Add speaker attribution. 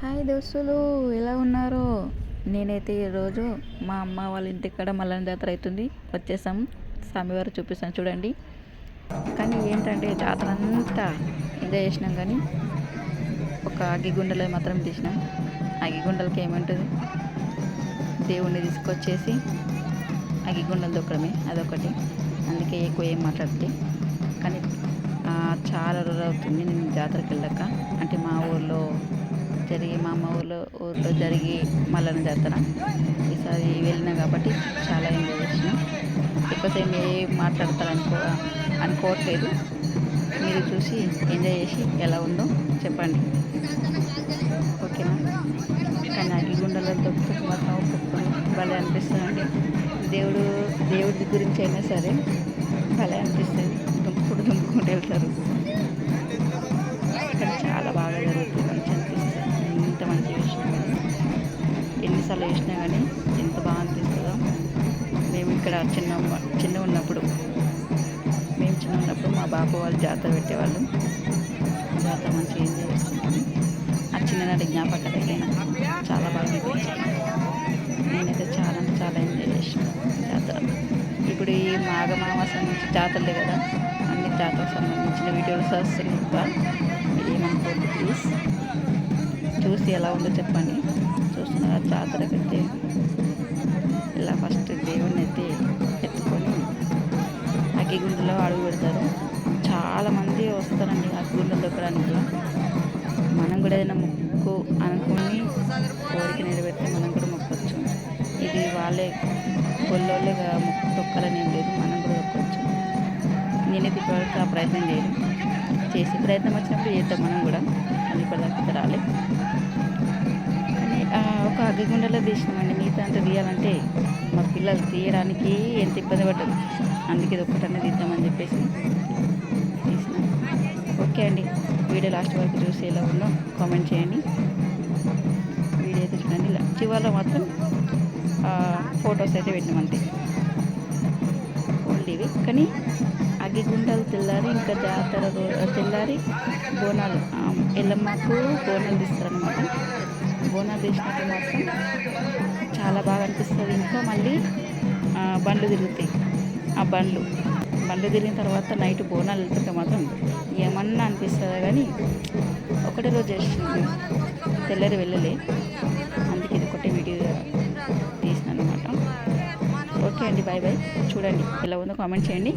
Speaker 1: Hi దోస్తులు ఎలా ఉన్నారు? నేనైతే ఈరోజు మా అమ్మ వాళ్ళ ఇంటికాడ మల్లన్న జాతర అవుతుంది వచ్చేసాం స్వామివారు చూపిస్తాను చూడండి. కానీ ఏంటంటే జాతర అంతా ఎంజాయ్ చేసినాం కానీ ఒక అగ్గిగుండలో మాత్రం తీసినాం. అగ్గిగుండలకి ఏమంటుంది? దేవుణ్ణి తీసుకొచ్చేసి అగ్గిగుండలు దొక్కడమే అదొకటి. అందుకే ఎక్కువ ఏం మాట్లాడితే కానీ చాలా రోజులు అవుతుంది నేను జాతరకి వెళ్ళాక. అంటే మా ఊర్లో జరిగి మా అమ్మ ఊళ్ళో ఊర్లో జరిగి మల్లన్న జాతర. ఈసారి వెళ్ళినా కాబట్టి చాలా ఎంజాయ్ చేసినాం. ఎక్కువసేపు ఏం మాట్లాడతారు అనుకో అనుకోవట్లేదు. మీరు చూసి ఎంజాయ్ చేసి ఎలా ఉందో చెప్పండి. ఓకేనా? కానీ అగ్గిగుండలో దొక్కుతూ మాత్రం ఒప్పుకొని భలే అనిపిస్తుందండి. దేవుడు దేవుడి గురించి అయినా సరే భలే అనిపిస్తుంది. దుంపుకుంటూ దుంపుకుంటూ వెళ్తారు. చిన్న ఉన్నప్పుడు. మేము చిన్న ఉన్నప్పుడు మా బాబు వాళ్ళు జాతర పెట్టేవాళ్ళు. జాతర మంచిగా ఎంజాయ్ చేసుకుంటాము ఆ చిన్ననాటి జ్ఞాపకాలైతే నాకు చాలా బాగా అనిపించాయి. నేనైతే చాలా అంటే చాలా ఎంజాయ్ చేసిన జాతర. ఇప్పుడు ఈ మాఘమాసం నుంచి జాతరలే కదా అన్ని జాతరకు సంబంధించిన వీడియోస్ వస్తున్నాయి ఇంకా ప్లీజ్ చూసి ఎలా ఉందో చెప్పండి. చూస్తున్నారా జాతరకి పెద్ద ఇలా ఫస్ట్ అగ్గిగుండలో అడుగు పెడతారు. చాలామంది వస్తారండి అగ్గిగుండలు దొక్కడానికి మనం కూడా ఏదైనా మొక్కు అనుకుని కోరిక నెరవేరితే మనం కూడా మొక్కొచ్చు. ఇది వాళ్ళే గొల్లోళ్ళే మొక్కు తొక్కాలని ఏం లేదు మనం కూడా తొక్కొచ్చు. నేనైతే ఇప్పటివరకు ఆ ప్రయత్నం చేయను చేసే ప్రయత్నం వచ్చినప్పుడు చేద్దాం మనం కూడా. అది ఇప్పటిదాకా రాలే. ఒక అగ్గిగుండలో తీసినామండి. మిగతా అంతా తీయాలంటే మా పిల్లలు తీయడానికి ఎంత ఇబ్బంది పడ్డది అందుకే ఇది ఒక్కటనే తీద్దామని చెప్పేసి తీసినాం. ఓకే అండి. వీడియో లాస్ట్ వరకు చూసి ఎలా ఉందో కామెంట్ చేయండి. వీడియో అయితే చూడండి. ఇలా చివరిలో మాత్రం ఫొటోస్ అయితే పెట్టినాం అంతే. ఓన్లీ ఇవి. కానీ అగ్గిగుండాలు తెల్లారి ఇంకా జాతర తెల్లారి బోనాలు ఎల్లమ్మకు బోనాలు తీస్తారనమాట బోనాలు తీసినప్పుడు మాత్రం చాలా బాగా అనిపిస్తుంది. ఇంకా మళ్ళీ బండ్లు తిరుగుతాయి. ఆ బండ్లు. బండ్లు తిరిగిన తర్వాత నైట్ బోనాలు వెళ్తుంటే మాత్రం ఏమన్నా అనిపిస్తుందా కానీ ఒకటే రోజు చేసింది. తెల్లారి వెళ్ళలే. అందుకే ఇది ఒకటే వీడియో తీసిన అనమాట ఓకే అండి బాయ్ బాయ్. చూడండి ఎలా ఉందో కామెంట్ చేయండి.